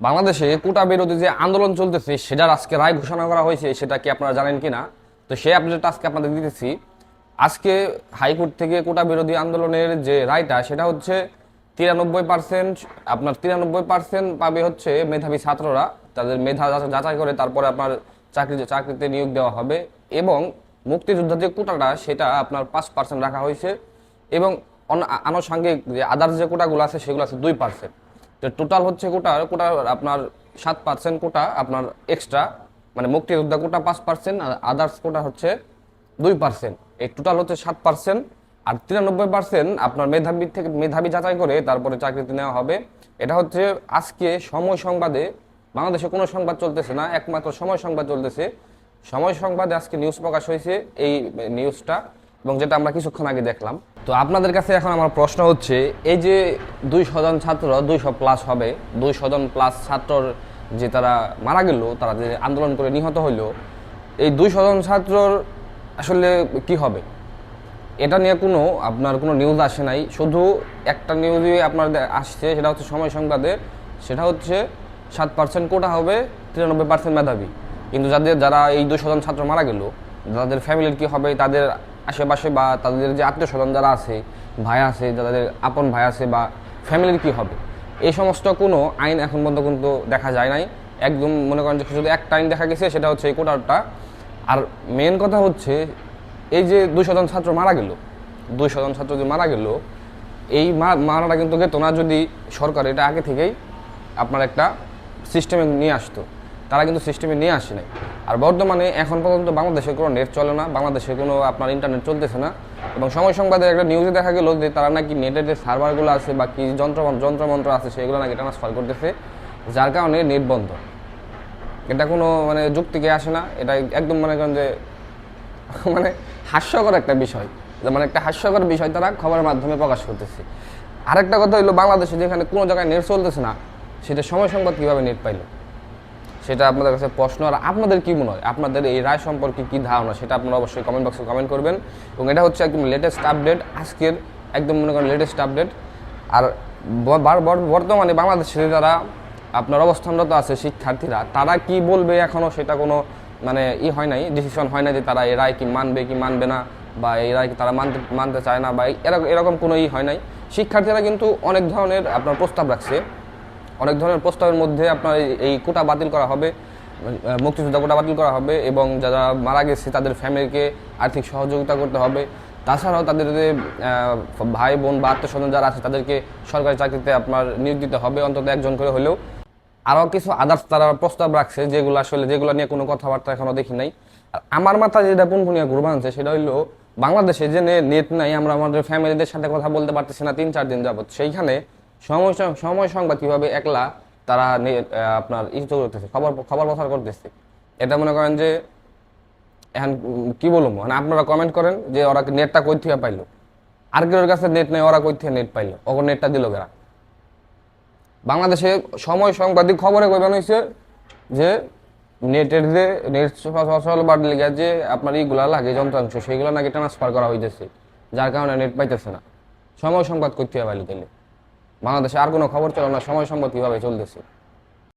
বাংলাদেশে কোটা বিরোধী যে আন্দোলন চলতেছে, সেটার আজকে রায় ঘোষণা করা হয়েছে, সেটা কি আপনারা জানেন কি না তো সেই আপডেটটা আজকে আপনাদের দিতেছি। আজকে হাইকোর্ট থেকে কোটা বিরোধী আন্দোলনের যে রায়টা, সেটা হচ্ছে তিরানব্বই পার্সেন্ট আপনার তিরানব্বই পার্সেন্ট পাবে হচ্ছে মেধাবী ছাত্ররা। তাদের মেধা যাচাই- করে তারপরে আপনার চাকরি, চাকরিতে নিয়োগ দেওয়া হবে। এবং মুক্তিযোদ্ধার যে কোটাটা, সেটা আপনার পাঁচ পার্সেন্ট রাখা হয়েছে। এবং আনুষঙ্গিক যে আদার্স যে কোটাগুলো আছে, সেগুলো আছে দুই পার্সেন্ট টোটাল হচ্ছে কোটা কোটা আপনার সাত পার্সেন্ট কোটা, আপনার এক্সট্রা মানে মুক্তিযোদ্ধা কোটা পাঁচ পার্সেন্ট আর আদার্স কোটা হচ্ছে দুই পার্সেন্ট এই টোটাল হচ্ছে সাত পার্সেন্ট আর তিরানব্বই পার্সেন্ট আপনার মেধাবী থেকে, মেধাবী যাচাই করে তারপরে চাকরিতে নেওয়া হবে। এটা হচ্ছে আজকে সময় সংবাদে, বাংলাদেশে কোনো সংবাদ চলতেছে না, একমাত্র সময় সংবাদ চলতেছে। সময় সংবাদে আজকে নিউজ প্রকাশ হয়েছে, এই নিউজটা এবং যেটা আমরা কিছুক্ষণ আগে দেখলাম। তো আপনাদের কাছে এখন আমার প্রশ্ন হচ্ছে, এই যে দুই জন ছাত্র দুইশো প্লাস হবে, দুই জন প্লাস ছাত্রর যে তারা মারা গেল, তারা যে আন্দোলন করে নিহত হইল, এই দুই জন ছাত্রর আসলে কি হবে? এটা নিয়ে কোনো আপনার কোনো নিউজ আসে নাই। শুধু একটা নিউজই আপনার আসছে, সেটা হচ্ছে সময় সংবাদে। সেটা হচ্ছে সাত পার্সেন্ট কোটা হবে, তিরানব্বই পার্সেন্ট মেধাবী। কিন্তু যাদের যারা এই দুই জন ছাত্র মারা গেল যাদের ফ্যামিলির কি হবে? তাদের আশেপাশে বা তাদের যে আত্মীয় স্বজন যারা আছে, ভাই আছে যাদের আপন ভাই আছে বা ফ্যামিলির কি হবে? এই সমস্ত কোনো আইন এখন পর্যন্ত কিন্তু দেখা যায় নাই। একদম মনে করেন যে শুধু একটা আইন দেখা গেছে, সেটা হচ্ছে এই কোটাটা আর মেন কথা হচ্ছে, এই যে দুই শতাংশ ছাত্র মারা গেল, দুই শতাংশ ছাত্র যে মারা গেল, এই মারাটা কিন্তু না যদি সরকার এটা আগে থেকেই আপনার একটা সিস্টেমে নিয়ে আসতো। তারা কিন্তু সিস্টেমে নিয়ে আসে নাই। আর বর্তমানে এখন পর্যন্ত বাংলাদেশে কোনো নেট চলে না বাংলাদেশে কোনো আপনার ইন্টারনেট চলতেছে না। এবং সময় সংবাদের একটা নিউজে দেখা গেল যে তারা নাকি নেটের যে সার্ভারগুলো আছে বা কি যন্ত্র যন্ত্রমন্ত্র আছে সেগুলো নাকি ট্রান্সফার করতেছে, যার কারণে নেট বন্ধ। এটা কোনো মানে যুক্তিকে আসে না, এটা একদম মনে করেন যে মানে হাস্যকর একটা বিষয়। মানে একটা হাস্যকর বিষয় তারা খবরের মাধ্যমে প্রকাশ করতেছে। আরেকটা কথা হলো বাংলাদেশে যেখানে কোনো জায়গায় নেট চলতেছে না, সেটা সময় সংবাদ কীভাবে নেট পাইলো? সেটা আপনাদের কাছে প্রশ্ন। আর আপনাদের কী মনে হয়? আপনাদের এই রায় সম্পর্কে কী ধারণা? সেটা আপনারা অবশ্যই কমেন্ট বক্সে কমেন্ট করবেন। এবং এটা হচ্ছে একদম লেটেস্ট আপডেট আজকের একদম মনে করেন লেটেস্ট আপডেট আর বর্তমানে বাংলাদেশে যারা আপনার অবস্থানরত আছে শিক্ষার্থীরা, তারা কি বলবে এখনও সেটা কোনো মানে ই হয় নাই ডিসিশন হয় না যে তারা এই রায় কি মানবে কি মানবে না, বা এই রায় কি তারা মানতে মানতে চায় না, বা এরকম কোনো ই হয় নাই। শিক্ষার্থীরা কিন্তু অনেক ধরনের আপনার প্রস্তাব রাখছে। অনেক ধরনের প্রস্তাবের মধ্যে আপনার এই- কোটা বাতিল করা হবে মুক্তিযোদ্ধা কোটা বাতিল করা হবে এবং যারা মারা গেছে তাদের ফ্যামিলিকে আর্থিক সহযোগিতা করতে হবে। তাছাড়াও তাদের যে ভাই, বোন বা আত্মীয় স্বজন যারা আছে তাদেরকে সরকারি চাকরিতে আপনার নিয়োগ দিতে হবে, অন্তত একজন করে হলেও। আরও কিছু আদার্স তারা প্রস্তাব রাখছে যেগুলো আসলে, যেগুলো নিয়ে কোনো কথাবার্তা এখনও দেখি নাই। আর আমার মাথায় যেটা পুনপুনিয়া ঘুরবা আনছে সেটা হইল, বাংলাদেশে যে নেট নাই, আমরা আমাদের ফ্যামিলিদের সাথে কথা বলতে পারতেছি না তিন চার দিন যাবত সেইখানে সময় সময় সংবাদ কীভাবে একলা তারা আপনার ই করতেছে, খবর খবর প্রচার করতেছে। এটা মনে করেন যে, এখন কি বলব? মানে আপনারা কমেন্ট করেন যে, ওরা নেটটা কই থেকে পাইলো? আর কেউ কাছে নেট নেই, ওরা কই থেকে নেট পাইলো? ওকে নেটটা দিল কেরা? বাংলাদেশে সময় সাংবাদিক খবরে কইবেন হয়েছে যে নেটের যে নেট ফসল বাড়লে লেগে যে, আপনার ইগুলা লাগে যন্ত্রাংশ, সেইগুলো নাকি ট্রান্সফার করা হইতেছে, যার কারণে নেট পাইতেছে না। সময় সংবাদ করতে হবে তাহলে বাংলাদেশে আর কোনো খবর চলে না সময় সম্পদ কীভাবে চলতেছে?